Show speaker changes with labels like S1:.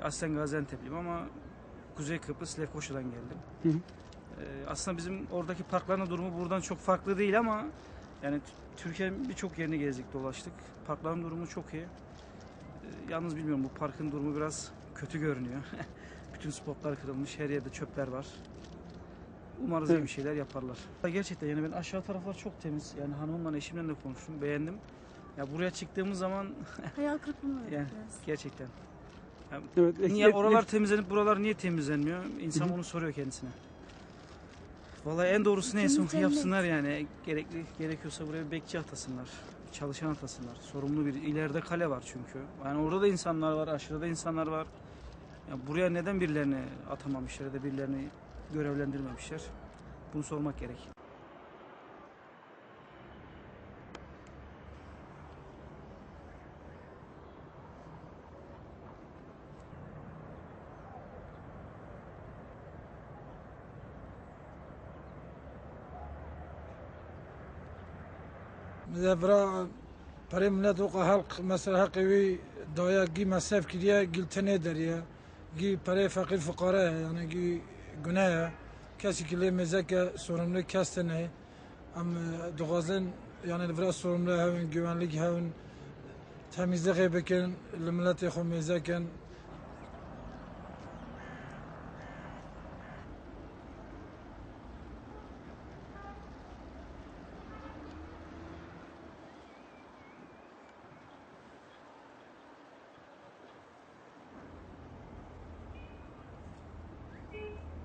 S1: E, aslen Gaziantep'liyim ama Kuzey Kıbrıs Lefkoşa'dan geldim.
S2: Hı hı.
S1: E, aslında bizim oradaki parkların durumu buradan çok farklı değil ama yani Türkiye'nin birçok yerini gezdik dolaştık. Parkların durumu çok iyi. E, yalnız bilmiyorum bu parkın durumu biraz kötü görünüyor. Bütün spotlar kırılmış, her yerde çöpler var. Umarız iyi
S2: Evet.
S1: bir şeyler yaparlar. Gerçekten yani ben aşağı taraflar çok temiz. Yani hanımımla eşimle de konuştum, beğendim. Ya buraya çıktığımız zaman
S3: Hayal kırıklığına uğradık
S1: Yani
S3: biraz.
S1: gerçekten.
S2: Evet.
S1: Niye
S2: ek-
S1: oralar
S2: ek-
S1: temizlenip buralar niye temizlenmiyor? İnsan
S2: Hı hı.
S1: onu soruyor kendisine. Vallahi en doğrusu neyse onu yapsınlar yani. Gerekli gerekiyorsa buraya bir bekçi atasınlar. Çalışan atasınlar. Sorumlu bir ileride kale var çünkü. Yani orada da insanlar var, aşırıda insanlar var. Ya buraya neden birilerini atamamışlar ya da birilerini görevlendirmemişler? Bunu sormak gerek.
S4: برا پری ملت و حلق مسرح قوی دایا گی مصرف کریه گیل تنه دریه گی پری فقیر فقاره یعنی گی گناه. کسی که لی مزک سورملی کس تنه. ام دوغازن یعنی برا سورملی هون گوانلیک هون تمیزه بکن لملت خو مزکن Bye.